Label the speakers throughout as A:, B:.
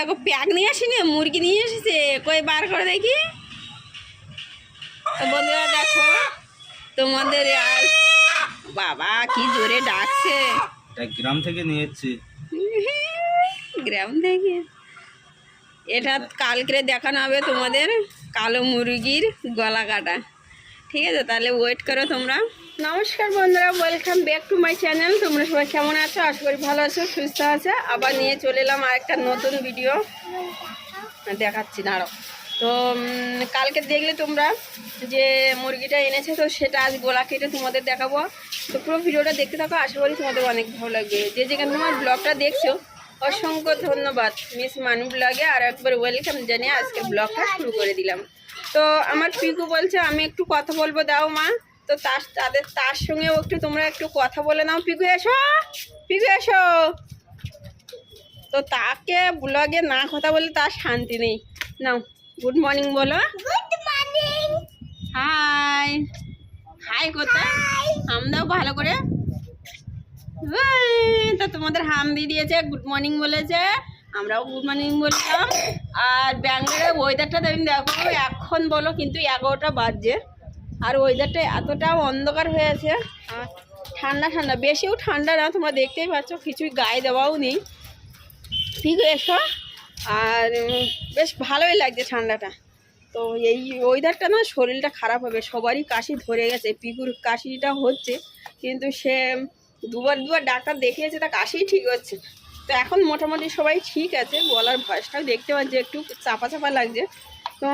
A: দেখো প্যাক নিয়ে আসিনি মুরগি নিয়ে এসেছে। কই বার করে দেখি। বন্ধুরা দেখো তোমাদের আর বাবা কি জোরে ডাকছে।
B: গ্রাম থেকে নিয়ে এসেছি।
A: গ্রাম থেকে? এটা কালকে দেখানো হবে তোমাদের কালো মুরগির গলা কাটা। ঠিক আছে, তাহলে ওয়েট করো তোমরা। নমস্কার বন্ধুরা welcome back to my channel তোমরা সবাই কেমন আছো? আশা করি ভালো আছো, সুস্থ আছো। আবার নিয়ে চলে এলাম আর একটা নতুন ভিডিও দেখাচ্ছি না আরও তো কালকে দেখলে তোমরা যে মুরগিটা এনেছে, তো সেটা আজ গোলা কেটে তোমাদের দেখাবো। তো পুরো ভিডিওটা দেখতে থাকো, আশা করি তোমাদের অনেক ভালো লাগবে। যে যেখানে তোমার ব্লগটা দেখছ, অসংখ্য ধন্যবাদ। মিস মানু ব্লগে আর একবার ওয়েলকাম জানিয়ে আজকে ব্লগটা শুরু করে দিলাম। তো আমার পিকু বলছে আমি একটু কথা বলব দাও মা। তো তার তাদের তার সঙ্গেও একটু তোমরা একটু কথা বলে নাও। পিকু এসো পিকু এসো। তো তাকে ব্লগে না কথা বলে তার শান্তি নেই। নাও গুড মর্নিং বলো।
C: গুড মর্নিং
A: হাই হাই কোথায়? হাম দাও ভালো করে। তো তোমাদের হাম দিয়ে দিয়েছে গুড মর্নিং বলেছে। আমরাও গুড মর্নিং বললাম আর ব্যাঙ্গালোরের ওয়েদারটা তুমি দেখো, এখন বলো কিন্তু এগারোটা বাজছে। আর ওয়েদারটা এতটা অন্ধকার হয়েছে আর ঠান্ডা ঠান্ডা, বেশিও ঠান্ডা না, তোমরা দেখতেই পাচ্ছ, কিছুই গায়ে দেওয়াও নেই। ঠিক এসো আর বেশ ভালোই লাগছে ঠান্ডাটা। তো এই ওয়েদারটা না, শরীরটা খারাপ হবে। সবারই কাশি ধরে গেছে, পিকুর কাশিটা হচ্ছে। কিন্তু সে দুবার দুবার ডাক্তার দেখিয়েছে, তা কাশিই ঠিক হচ্ছে তো এখন মোটামুটি সবাই ঠিক আছে গলার ভয়েসটাও দেখতে পাচ্ছি, একটু চাপা চাপা লাগছে। তো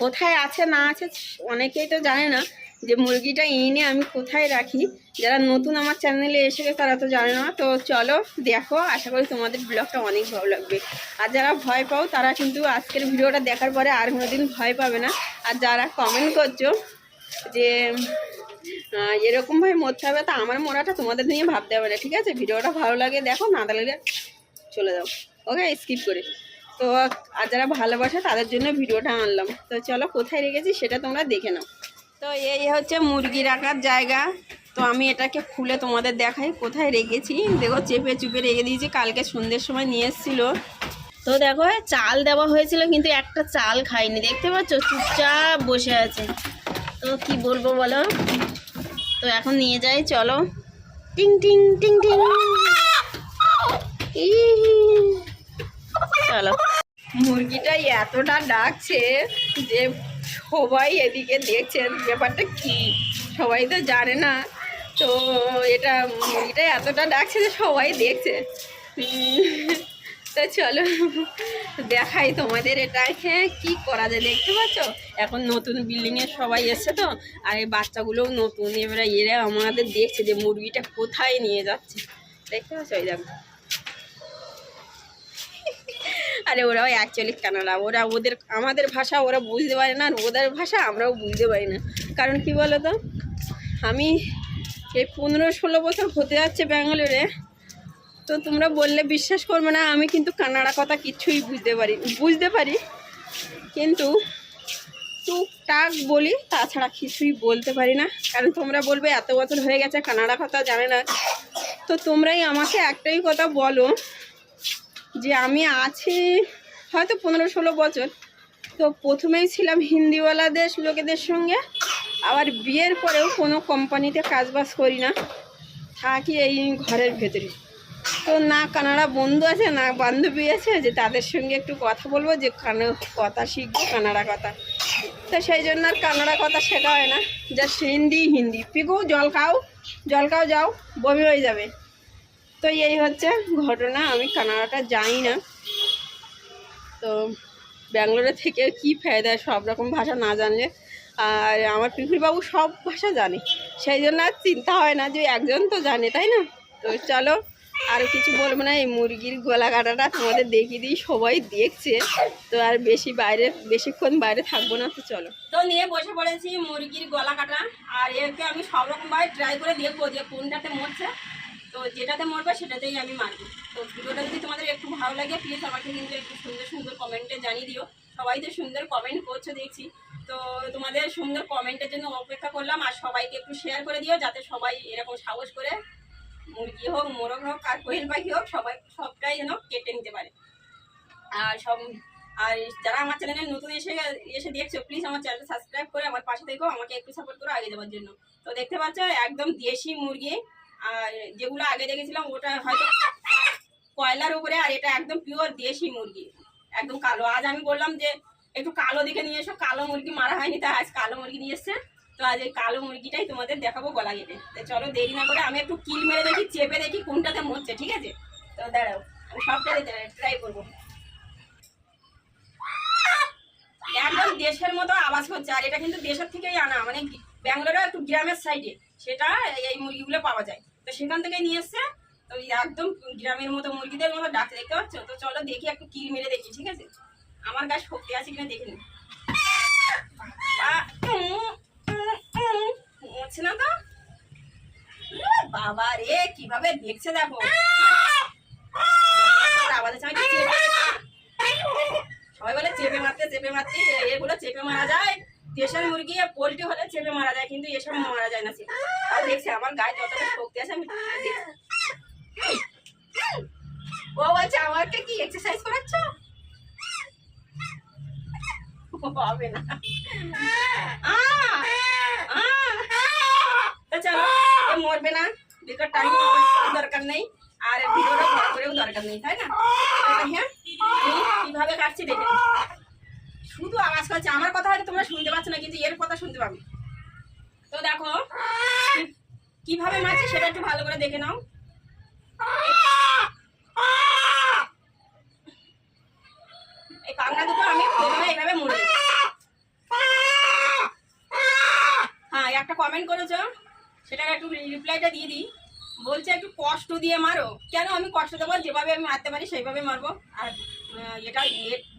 A: কোথায় আছে, না আছে, অনেকেই তো জানে না যে মুরগিটা এনে আমি কোথায় রাখি। যারা নতুন আমার চ্যানেলে এসে তারা তো জানে না। তো চলো দেখো, আশা করি তোমাদের ব্লগটা অনেক ভালো লাগবে। আর যারা ভয় পাও, তারা কিন্তু আজকের ভিডিওটা দেখার পরে আর কোনোদিন ভয় পাবে না। আর যারা কমেন্ট করছ যে এরকমভাবে মরতে হবে, তা আমার মরাটা তোমাদের নিয়ে ভাবতে হবে না, ঠিক আছে? ভিডিওটা ভালো লাগে দেখো, না লাগলে চলে যাও। ওকে স্কিপ করে। তো, আর যারা ভালোবাসে, তাদের জন্য ভিডিওটা আনলাম। তো চলো, কোথায় রেখেছি সেটা তোমরা দেখে নাও। তো এই হচ্ছে মুরগি রাখার জায়গা। তো আমি এটাকে খুলে তোমাদের দেখাই, কোথায় রেখেছি। দেখো, চেপে চুপে রেখে দিয়েছি, কালকে সন্ধ্যের সময় নিয়ে এসেছিল। তো দেখো, চাল দেওয়া হয়েছিল, কিন্তু একটা চাল খাইনি, দেখতে পাচ্ছ? চুপচাপ বসে আছে। তো কি বলব বলো? তো এখন নিয়ে যাই, চলো। টিং টিং টিং টিং। চলো। মুরগিটা এতটা ডাকছে যে সবাই এদিকে দেখছে। ব্যাপারটা কি? সবাই তো জানে না। তো এটা মুরগিটা এতটা ডাকছে যে সবাই দেখছে। তো চলো। দেখাই তোমাদের এটা। এটাকে কি করা যায় দেখতে পাচ্ছ? এখন নতুন বিল্ডিংয়ে সবাই এসছে তো, আর এই বাচ্চাগুলোও নতুন। এবারে এরা আমাদের দেখছে যে মুরগিটা কোথায় নিয়ে যাচ্ছে। দেখতে পাচ্ছ? ওই দেখো। আরে ওরাও অ্যাকচুয়ালি কানাডা। ওরা ওদের, আমাদের ভাষা ওরা বুঝতে পারে না, আর ওদের ভাষা আমরাও বুঝতে পারি না। কারণ কি বলো তো আমি এই পনেরো ষোলো বছর হতে যাচ্ছে ব্যাঙ্গালোরে তো তোমরা বললে বিশ্বাস করবে না, আমি কিন্তু কানাডা কথা কিছুই বুঝতে পারি বুঝতে পারি। কিন্তু টুকটাক বলি, তাছাড়া কিছুই বলতে পারি না। কারণ তোমরা বলবে, এত বছর হয়ে গেছে কানাডা কথা জানে না। তো তোমরাই আমাকে একটাই কথা বলো, যে আমি আছি হয়তো পনেরো ষোলো বছর। তো প্রথমেই ছিলাম হিন্দিওয়ালা দেশ লোকেদের সঙ্গে। আবার বিয়ের পরেও কোনো কোম্পানিতে কাজবাজ করি না। থাকি এই ঘরের ভেতরে তো না কানাডা বন্ধু আছে, না বান্ধবী আছে, যে তাদের সঙ্গে একটু কথা বলব, যে কানা, কথা শিখব, কানাডা কথা। তো সেই জন্য আর কানাডা কথা শেখা হয় না। যা হিন্দি হিন্দি। পিকু, জল খাও জল খাও, যাও, বমি হয়ে যাবে। তো এই হচ্ছে ঘটনা, আমি কানাডাটা জানি না। তো ব্যাঙ্গালোরে থেকে কি ফায়দা, সব রকম ভাষা না জানলে। আর আমার পিকুরবাবু সব ভাষা জানে। সেই জন্য আর চিন্তা হয় না যে একজন তো জানে, তাই না? তো চলো আর কিছু বলব না, এই মুরগির গলা কাটাটা তোমাদের দেখিয়ে দিই, সবাই দেখছে। তো আর বেশি বাইরে, বেশিক্ষণ বাইরে থাকব না, তো চলো। তো নিয়ে বসে পড়েছি মুরগির গলা কাটা, আর একে আমি সব রকমভাবে ট্রাই করে দেখব যে কোনটাতে মরছে। তো যেটাতে মরবে সেটাতেই আমি মারবো। তো ভিডিওটা যদি তোমাদের একটু ভালো লাগে প্লিজ আমাকে কিন্তু একটু সুন্দর সুন্দর কমেন্টে জানিয়ে দিও। সবাই তো সুন্দর কমেন্ট করছ দেখছি। তো তোমাদের সুন্দর কমেন্টের জন্য অপেক্ষা করলাম, আর সবাইকে একটু শেয়ার করে দিও, যাতে সবাই এরকম সাহস করে মুরগি হোক, মোরগ হোক, আর কোয়েল পাখি হোক, সবাই সবটাই যেন কেটে নিতে পারে। আর সব আর যারা আমার চ্যানেলে নতুন এসে এসে দেখছ প্লিজ আমার চ্যানেলটা সাবস্ক্রাইব করে আমার পাশে থেকো, আমাকে একটু সাপোর্ট করো আগে যাওয়ার জন্য। তো দেখতে পাচ্ছ, একদম দেশি মুরগি, আর যেগুলো আগে দেখেছিলাম, ওটা হয়তো কয়লার উপরে, আর এটা একদম পিওর দেশি মুরগি, একদম কালো। আজ আমি বললাম যে, একটু কালো দিকে নিয়ে এসো, কালো মুরগি মারা হয়নি, তাই আজ কালো মুরগি নিয়ে এসছে। তো আজ এই কালো মুরগিটাই তোমাদের দেখাবো গলা কেটে তো চলো দেরি না করে আমি একটু কিল মেরে দেখি, চেপে দেখি কোনটাতে মরছে, ঠিক আছে? তো দাঁড়াও, আমি সবটাই ট্রাই করব। একদম দেশের মতো আওয়াজ হচ্ছে, আর এটা কিন্তু দেশের থেকেই আনা মানে ব্যাঙ্গালোরে একটু গ্রামের সাইডে, সেটা এই মুরগিগুলো পাওয়া যায়। তো সেখান থেকেই নিয়ে এসছে, তো একদম গ্রামের মতো মুরগিদের মতো ডাক দেখতে পাচ্ছ? তো চলো দেখি একটু কিল মেরে দেখি, ঠিক আছে? আমার গাছ শক্তি আছে কিনা দেখে নি। বাবা রে, কীভাবে দেখছে দেখো? সবাই বলে চেপে মারতে চেপে মারতে এগুলো চেপে মারা যায়। দেশের মুরগি পোলট্রি হলে চেপে মারা যায়, কিন্তু এসব মারা যায় না আর আমার গায়ে যতটা শক্তি আছে ও বলছে, আমাকে কি এক্সারসাইজ করাচ্ছ? হবে না! তো চলো মরবে না। বেকার টাইম দরকার নেই। আর ভিডিওটা বড় করেও দরকার নেই তাই না? হ্যাঁ কীভাবে কাটছি দেখে শুধু আওয়াজ করছে আমার কথা হয়তো তোমরা শুনতে পাচ্ছ না কিন্তু এর কথা শুনতে পাবে। তো দেখো কীভাবে মারছে সেটা একটু ভালো করে দেখে নাও। এই কাংড়া দুটো আমি এইভাবে মুড়ে হ্যাঁ একটা কমেন্ট করেছ? সেটার একটু রিপ্লাইটা দিয়ে দিই। বলছে, একটু কষ্ট দিয়ে মারো। কেন? আমি কষ্ট দেবো, যেভাবে আমি মারতে পারি, সেইভাবে মারবো। আর এটা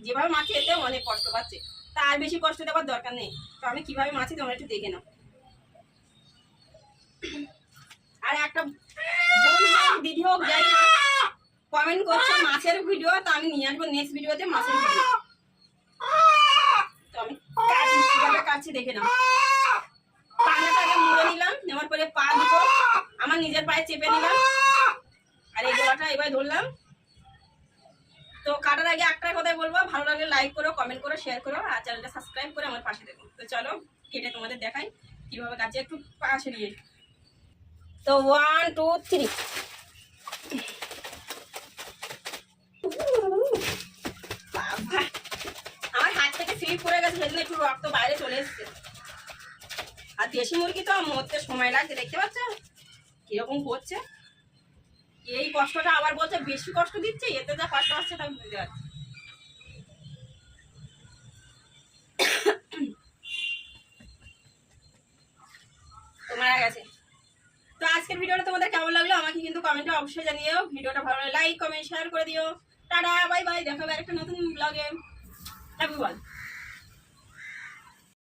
A: যেভাবে মারছে এতে অনেক কষ্ট পাচ্ছে। তা আর বেশি কষ্ট দেওয়ার দরকার নেই। তো আমি কীভাবে মারছি, তোমরা একটু দেখে নাও। আর একটা দিদি হোক, যাই কমেন্ট করছে মাছের ভিডিও তো আমি নিয়ে আসব নেক্সট ভিডিওতে মাছের ভিডিও তো আমি কাটছি দেখে নাও পানাটাকে মুড়ে নিলাম নেওয়ার পরে পা দুটো আমার নিজের পায়ে চেপে নিলাম। আর এই গলাটা এবার ধরলাম। তো কাটার আগে একটাই কথাই বলব ভালো লাগলে লাইক করো কমেন্ট করো শেয়ার করো আর চ্যানেলটা সাবস্ক্রাইব করে আমার পাশে দেখো। তো চলো কেটে তোমাদের দেখাই কীভাবে কাছে একটু পাশে নিয়ে তো ওয়ান টু থ্রি বাবা আমার হাত থেকে স্লিপ করে গেছে সেজন্য একটু রক্ত বাইরে চলে এসছে। আর দেশি মুরগি তো মরতে সময় লাগছে দেখতে পাচ্ছ? কীরকম করছে? এই কষ্টটা আবার বলছে, বেশি কষ্ট দিচ্ছে, এতে যা কষ্ট হচ্ছে তা বুঝতে পারছি তো গেছে। তো আজকের ভিডিওটা তোমাদের কেমন লাগল আমাকে কিন্তু কমেন্টে অবশ্যই জানিও। ভিডিওটা ভালো লাগলে লাইক কমেন্ট শেয়ার করে দিও। টাটা বাই বাই দেখা হবে একটা নতুন ব্লগে ইউ অল